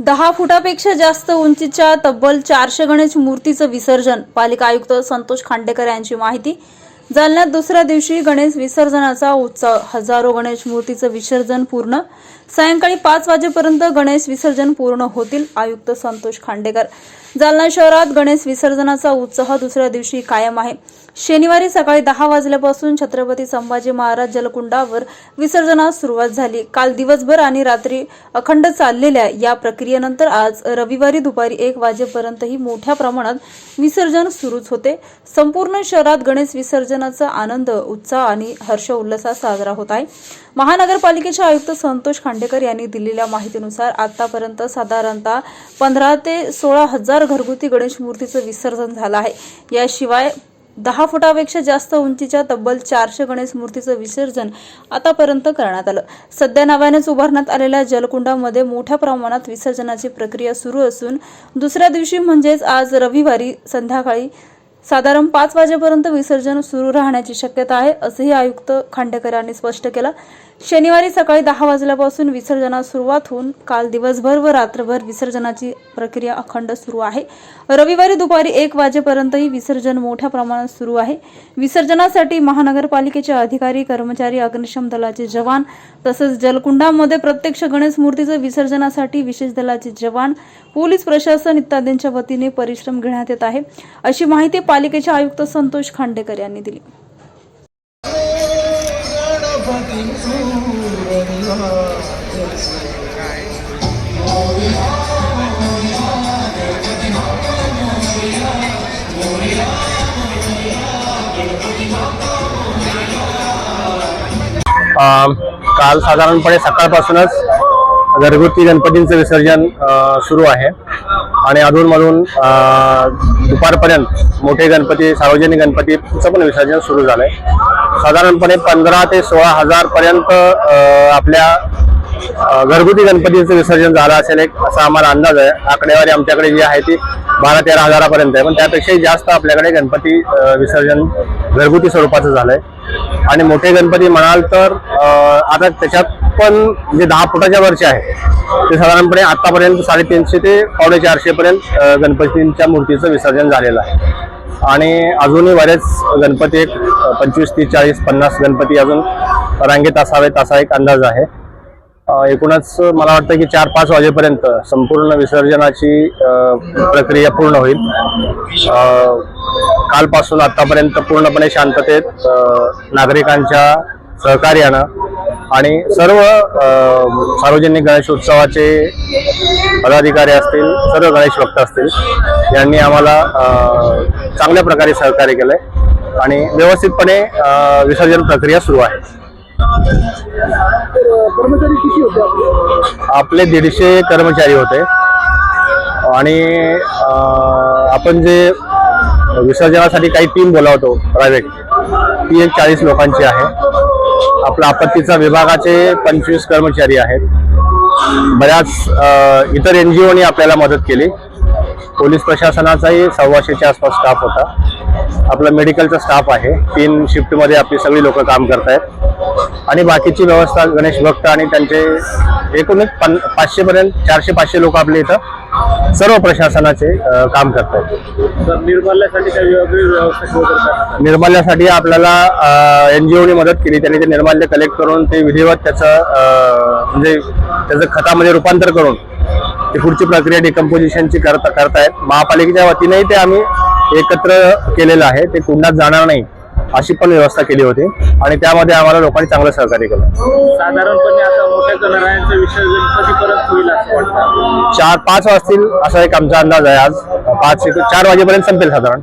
दहा फुटापेक्षा जास्त उंचीच्या तब्बल चारशे गणेश मूर्तीचं विसर्जन पालिका आयुक्त संतोष खांडेकर यांची माहिती. जालन्यात दुसऱ्या दिवशी गणेश विसर्जनाचा उत्सव हजारो गणेश मूर्तीचं विसर्जन पूर्ण. सायंकाळी पाच वाजेपर्यंत गणेश विसर्जन पूर्ण होतील आयुक्त संतोष खांडेकर. जालना शहरात गणेश विसर्जनाचा उत्साह दुसऱ्या दिवशी कायम आहे. शनिवारी सकाळी दहा वाजल्यापासून छत्रपती संभाजी महाराज जलकुंडावर विसर्जनास सुरुवात झाली. काल दिवसभर आणि रात्री अखंड चाललेल्या या प्रक्रियेनंतर आज रविवारी दुपारी एक वाजेपर्यंतही मोठ्या प्रमाणात विसर्जन सुरूच होते. संपूर्ण शहरात गणेश विसर्जनाचा आनंद उत्साह आणि हर्ष उल्हासात साजरा होत आहे. महानगरपालिकेचे आयुक्त संतोष खांडेकर यांनी दिलेल्या माहितीनुसार आतापर्यंत साधारणतः पंधरा ते सोळा हजार घरगुती गणेश मूर्तीचं विसर्जन झालं आहे. याशिवाय दहा फुटापेक्षा जास्त उंचीच्या तब्बल चारशे गणेश मूर्तीचं विसर्जन आतापर्यंत करण्यात आलं. सध्या नव्यानेच उभारण्यात आलेल्या जलकुंडामध्ये मोठ्या प्रमाणात विसर्जनाची प्रक्रिया सुरू असून दुसऱ्या दिवशी म्हणजेच आज रविवारी संध्याकाळी साधारण पाच वाजेपर्यंत विसर्जन सुरू राहण्याची शक्यता आहे असंही आयुक्त खांडेकर यांनी स्पष्ट केलं. शनिवारी सकाळी दहा वाजल्यापासून विसर्जनास सुरुवात होऊन काल दिवसभर व रात्रभर विसर्जनाची प्रक्रिया अखंड सुरू आहे. रविवारी दुपारी एक वाजेपर्यंतही विसर्जन मोठ्या प्रमाणात सुरू आहे. विसर्जनासाठी महानगरपालिकेचे अधिकारी कर्मचारी अग्निशम दलाचे जवान तसंच जलकुंडामध्ये प्रत्यक्ष गणेश मूर्तीचं विसर्जनासाठी विशेष दलाचे जवान पोलीस प्रशासन इत्यादींच्या वतीने परिश्रम घेण्यात येत आहे. अशी माहिती पालिकेचे आयुक्त संतोष खांडेकर यांनी दिली. काल साधारणपणे सकाळपासूनच घरगुती गणपतींचं विसर्जन अं, सुरू आहे. आणि अधूनमधून दुपारपर्यंत मोठे गणपती सार्वजनिक गणपतीचं पण विसर्जन सुरू झालंय. साधारणपणे पंधरा ते सोळा हजारपर्यंत आपल्या घरगुती गणपतीचं विसर्जन झालं असेल एक असा आम्हाला अंदाज आहे. आकडेवारी आमच्याकडे जी आहे ती बारा तेरा हजारापर्यंत आहे. पण त्यापेक्षाही जास्त आपल्याकडे गणपती विसर्जन घरगुती स्वरूपाचं झालंय. आणि मोठे गणपती म्हणाल तर आता त्याच्यात पण जे दहा फुटाच्या वरचे आहे ते साधारणपणे आतापर्यंत साडेतीनशे ते पावणे चारशेपर्यंत गणपतींच्या मूर्तीचं विसर्जन झालेलं आहे. आणि अजूनही बरेच गणपती एक पंचवीस तीस चाळीस पन्नास गणपती अजून रांगेत असावेत असा एक अंदाज आहे. एकूणच मला वाटतं की चार पाच वाजेपर्यंत संपूर्ण विसर्जनाची प्रक्रिया पूर्ण होईल. कालपासून आतापर्यंत पूर्णपणे शांततेत नागरिकांच्या सहकार्यानं आणि सर्व सार्वजनिक गणेशोत्सवाचे पदाधिकारी असतील सर्व गणेश भक्त असतील यांनी आम्हाला चांगल्या प्रकारे सहकार्य केलंय आणि व्यवस्थितपणे विसर्जन प्रक्रिया सुरू आहे. आपले दीडशे कर्मचारी होते आणि आपण जे विसर्जनासाठी काही टीम बोलावतो प्रायव्हेट ती एक चाळीस लोकांची आहे. आपला आपत्तीचा विभागाचे पंचवीस कर्मचारी आहेत. बऱ्याच इतर एन जी ओनी आपल्याला मदत केली. पोलीस प्रशासनाचाही सव्वाशेच्या आसपास स्टाफ होता. आपला मेडिकलचा स्टाफ आहे. तीन शिफ्टमध्ये आपली सगळी लोक काम करत आहेत आणि बाकीची व्यवस्था गणेश भक्त आणि त्यांचे एकूण एक पन पाचशेपर्यंत चारशे पाचशे लोक आपले इथं सर्व प्रशासनाचे काम करतात निर्माल्यासाठी आपल्याला एन जी ओने मदत केली त्यांनी ते निर्माल्य कलेक्ट करून ते विधिवत त्याचं म्हणजे त्याचं खतामध्ये रूपांतर करून ती पुढची प्रक्रिया डिकम्पोजिशनची करता करतायत. महापालिकेच्या वतीनेही ते आम्ही एकत्र केलेलं आहे. ते कुंडात जाणार नाही. अशी पण व्यवस्था केली होती. आणि त्यामध्ये आम्हाला लोकांनी चांगलं सहकार्य केलं. साधारणपणे आता मोठ्या गणरायांचं विसर्जन कधीपर्यंत होईल असं वाटतं? चार पाच वाजतील असा एक आमचा अंदाज आहे आज. पाच चार वाजेपर्यंत संपेल साधारण.